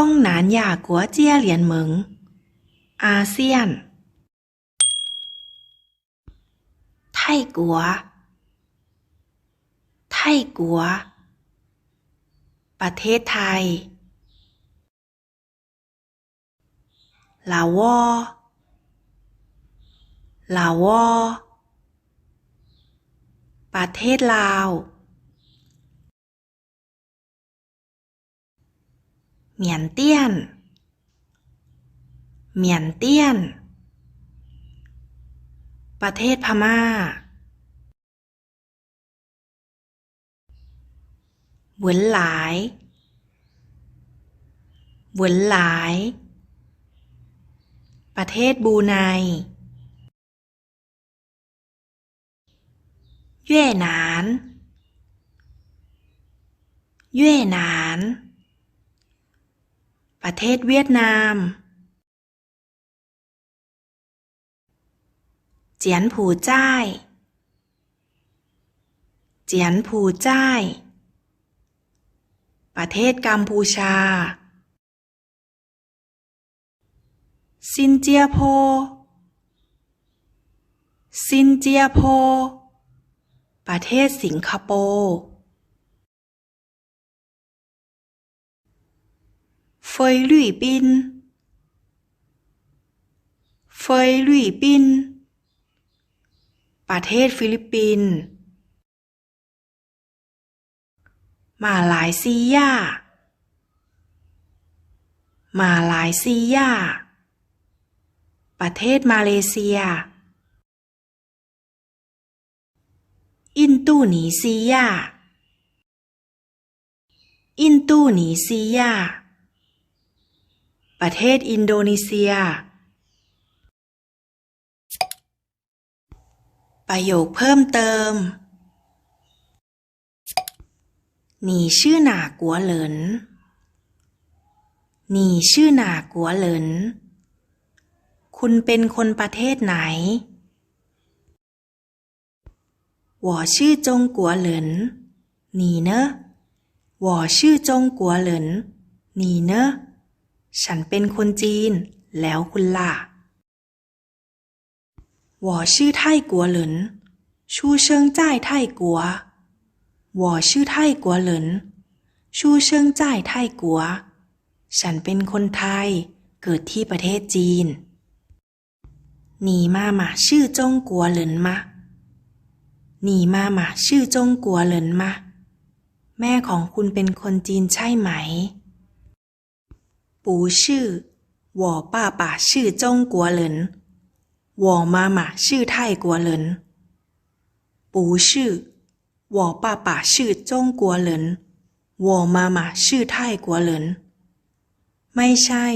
东南亚国家联盟อาเซียน ไทกัว ไทกัว ประเทศไทย ลาวอ ลาวอ ประเทศลาว เหมียนเตี้ยนเหมียนเตี้ยนประเทศพม่า หวนหลาย หวนหลาย ประเทศบูไนเย่หนานเย่หนาน ประเทศเวียดนาม เจียนผูจ้าย เจียนผูจ้าย ประเทศกัมพูชา ซินเจียโพ ซินเจียโพ ประเทศสิงคโปร์ เฟยลี่ปินเฟยลี่ปินประเทศฟิลิปปินส์มาลายซียา มาลายซียา ประเทศมาเลเซีย อินโตูนีเซีย อินโตูนีเซีย ประเทศอินโดนีเซีย ประโยคเพิ่มเติมหนีชื่อหนากัวเหลินหนีชื่อหนากัวเหลิน คุณเป็นคนประเทศไหน我ชื่อจงกัวเหลินหนีเนอะ我ชื่อจงกัวเหลินหนีเนอะ ฉันเป็นคนจีน แล้วคุณล่ะ我是泰国人出生在泰国我是泰国人出生在泰国ฉันเป็นคนไทย เกิดที่ประเทศจีน你妈妈是中国人吗你妈妈是中国人吗แม่ของคุณเป็นคนจีนใช่ไหม 不是，我爸爸是中国人，我妈妈是泰国人。不是，我爸爸是中国人，我妈妈是泰国人。ไม่ใช่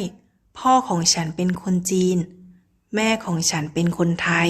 พ่อของฉันเป็นคนจีน แม่ของฉันเป็นคนไทย